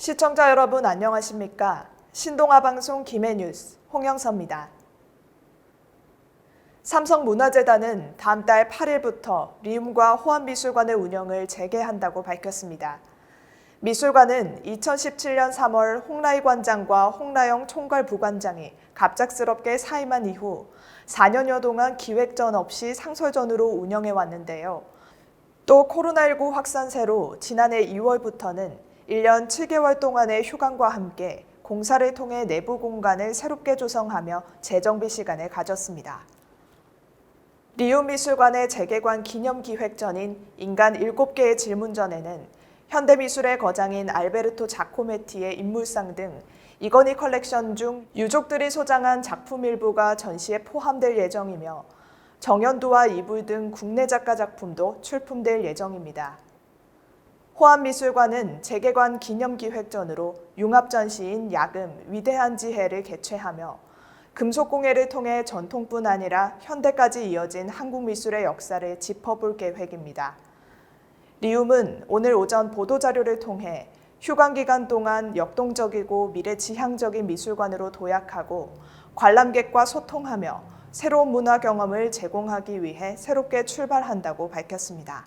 시청자 여러분 안녕하십니까? 신동아 방송 김해 뉴스 홍영서입니다. 삼성문화재단은 다음 달 8일부터 리움과 호암미술관의 운영을 재개한다고 밝혔습니다. 미술관은 2017년 3월 홍라희 관장과 홍라영 총괄 부관장이 갑작스럽게 사임한 이후 4년여 동안 기획전 없이 상설전으로 운영해 왔는데요. 또 코로나19 확산세로 지난해 2월부터는 1년 7개월 동안의 휴관과 함께 공사를 통해 내부 공간을 새롭게 조성하며 재정비 시간을 가졌습니다. 리움미술관의 재개관 기념 기획전인 인간 7개의 질문전에는 현대미술의 거장인 알베르토 자코메티의 인물상 등 이건희 컬렉션 중 유족들이 소장한 작품 일부가 전시에 포함될 예정이며 정연두와 이불 등 국내 작가 작품도 출품될 예정입니다. 호암미술관은 재개관 기념기획전으로 융합전시인 야금 위대한 지혜를 개최하며 금속공예를 통해 전통뿐 아니라 현대까지 이어진 한국 미술의 역사를 짚어볼 계획입니다. 리움은 오늘 오전 보도자료를 통해 휴관 기간 동안 역동적이고 미래지향적인 미술관으로 도약하고 관람객과 소통하며 새로운 문화 경험을 제공하기 위해 새롭게 출발한다고 밝혔습니다.